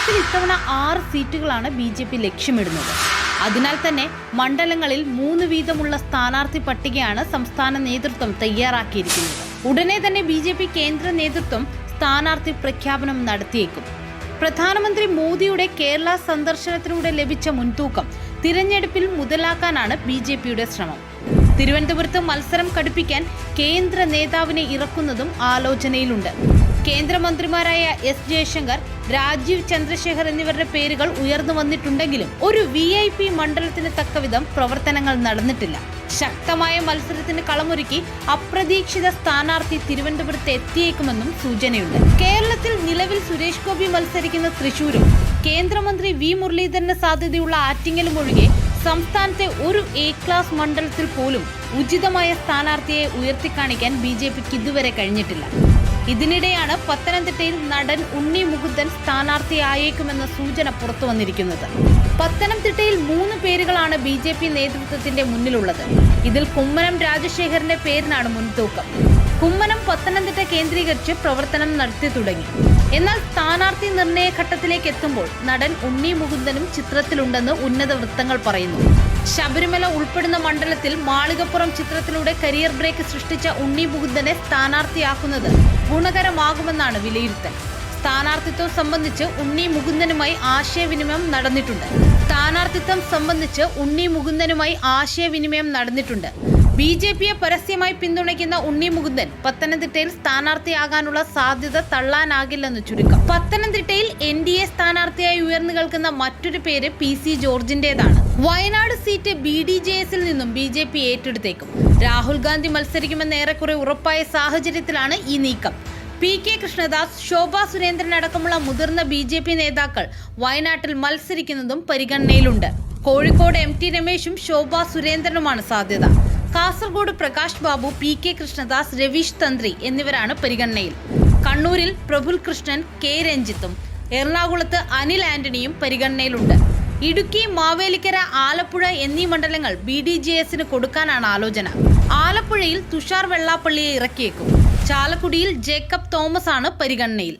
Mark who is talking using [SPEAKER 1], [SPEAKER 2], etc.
[SPEAKER 1] കേരളത്തിൽ ഇത്തവണ ആറ് സീറ്റുകളാണ് ബി ജെ പി ലക്ഷ്യമിടുന്നത്. അതിനാൽ തന്നെ മണ്ഡലങ്ങളിൽ മൂന്ന് വീതമുള്ള സ്ഥാനാർത്ഥി പട്ടികയാണ് സംസ്ഥാന നേതൃത്വം തയ്യാറാക്കിയിരിക്കുന്നത്. ഉടനെ തന്നെ ബി ജെ പി കേന്ദ്ര നേതൃത്വം സ്ഥാനാർത്ഥി പ്രഖ്യാപനം നടത്തിയേക്കും. പ്രധാനമന്ത്രി മോദിയുടെ കേരള സന്ദർശനത്തിലൂടെ ലഭിച്ച മുൻതൂക്കം തിരഞ്ഞെടുപ്പിൽ മുതലാക്കാനാണ് ബി ജെ പിയുടെ ശ്രമം. തിരുവനന്തപുരത്ത് മത്സരം കടുപ്പിക്കാൻ കേന്ദ്ര നേതാവിനെ ഇറക്കുന്നതും ആലോചനയിലുണ്ട്. കേന്ദ്രമന്ത്രിമാരായ എസ് ജയശങ്കർ രാജീവ് ചന്ദ്രശേഖർ എന്നിവരുടെ പേരുകൾ ഉയർന്നു വന്നിട്ടുണ്ടെങ്കിലും ഒരു വി ഐ പി മണ്ഡലത്തിന് തക്കവിധം പ്രവർത്തനങ്ങൾ നടന്നിട്ടില്ല. ശക്തമായ മത്സരത്തിന് കളമൊരുക്കി അപ്രതീക്ഷിത സ്ഥാനാർത്ഥി തിരുവനന്തപുരത്ത് എത്തിയേക്കുമെന്നും സൂചനയുണ്ട്. കേരളത്തിൽ നിലവിൽ സുരേഷ് ഗോപി മത്സരിക്കുന്ന തൃശൂരും കേന്ദ്രമന്ത്രി വി മുരളീധരന് സാധ്യതയുള്ള ആറ്റിങ്ങലും ഒഴികെ സംസ്ഥാനത്തെ ഒരു എ ക്ലാസ് മണ്ഡലത്തിൽ പോലും ഉചിതമായ സ്ഥാനാർത്ഥിയെ ഉയർത്തിക്കാണിക്കാൻ ബി ജെ പിക്ക് ഇതുവരെ കഴിഞ്ഞിട്ടില്ല. ഇതിനിടെയാണ് പത്തനംതിട്ടയിൽ നടൻ ഉണ്ണി മുകുന്ദൻ സ്ഥാനാർത്ഥിയായേക്കുമെന്ന സൂചന പുറത്തു വന്നിരിക്കുന്നത്. പത്തനംതിട്ടയിൽ മൂന്ന് പേരുകളാണ് ബി ജെ പി നേതൃത്വത്തിന്റെ മുന്നിലുള്ളത്. ഇതിൽ കുമ്മനം രാജശേഖരന്റെ പേരിനാണ് മുൻതൂക്കം. കുമ്മനം പത്തനംതിട്ട കേന്ദ്രീകരിച്ച് പ്രവർത്തനം നടത്തി തുടങ്ങി. എന്നാൽ സ്ഥാനാർത്ഥി നിർണയ ഘട്ടത്തിലേക്ക് എത്തുമ്പോൾ നടൻ ഉണ്ണി മുകുന്ദനും ചിത്രത്തിലുണ്ടെന്ന് ഉന്നത വൃത്തങ്ങൾ പറയുന്നു. ശബരിമല ഉൾപ്പെടുന്ന മണ്ഡലത്തിൽ മാളികപ്പുറം ചിത്രത്തിലൂടെ കരിയർ ബ്രേക്ക് സൃഷ്ടിച്ച ഉണ്ണി മുകുന്ദനെ സ്ഥാനാർത്ഥിയാക്കുന്നത് ഗുണകരമാകുമെന്നാണ് വിലയിരുത്തൽ. സ്ഥാനാർത്ഥിത്വം സംബന്ധിച്ച് ഉണ്ണി മുകുന്ദനുമായി ആശയവിനിമയം നടന്നിട്ടുണ്ട്. സ്ഥാനാർത്ഥിത്വം സംബന്ധിച്ച് ഉണ്ണി മുകുന്ദനുമായി ആശയവിനിമയം നടന്നിട്ടുണ്ട്. ബി ജെ പിയെ പരസ്യമായി പിന്തുണയ്ക്കുന്ന ഉണ്ണി മുകുന്ദൻ പത്തനംതിട്ടയിൽ സ്ഥാനാർത്ഥിയാകാനുള്ള സാധ്യത തള്ളാനാകില്ലെന്ന് ചുരുക്കം. പത്തനംതിട്ടയിൽ എൻ ഡി എ സ്ഥാനാർത്ഥിയായി ഉയർന്നു കേൾക്കുന്ന മറ്റൊരു പേര് P C ജോർജിന്റേതാണ്. Wayanad seat B D J എസിൽ നിന്നും ബി ജെ പി ഏറ്റെടുത്തേക്കും. രാഹുൽ ഗാന്ധി മത്സരിക്കുമെന്ന് ഏറെക്കുറെ ഉറപ്പായ സാഹചര്യത്തിലാണ് ഈ നീക്കം. പി കെ കൃഷ്ണദാസ് ശോഭാ സുരേന്ദ്രൻ അടക്കമുള്ള മുതിർന്ന ബി ജെ പി നേതാക്കൾ വയനാട്ടിൽ മത്സരിക്കുന്നതും പരിഗണനയിലുണ്ട്. കോഴിക്കോട് എം ടി രമേശും ശോഭാ സുരേന്ദ്രനുമാണ് സാധ്യത. കാസർഗോഡ് പ്രകാശ് ബാബു പി കെ കൃഷ്ണദാസ് രവീഷ് തന്ത്രി എന്നിവരാണ് പരിഗണനയിൽ. കണ്ണൂരിൽ പ്രഫുൽ കൃഷ്ണൻ കെ രഞ്ജിത്തും. എറണാകുളത്ത് അനിൽ ആന്റണിയും പരിഗണനയിലുണ്ട്. ഇടുക്കി മാവേലിക്കര ആലപ്പുഴ എന്നീ മണ്ഡലങ്ങൾ ബി ഡി ജെ എസിന് കൊടുക്കാനാണ് ആലോചന. ആലപ്പുഴയിൽ തുഷാർ വെള്ളാപ്പള്ളിയെ ഇറക്കിയേക്കും. ചാലക്കുടിയിൽ ജേക്കബ് തോമസ് ആണ് പരിഗണനയിൽ.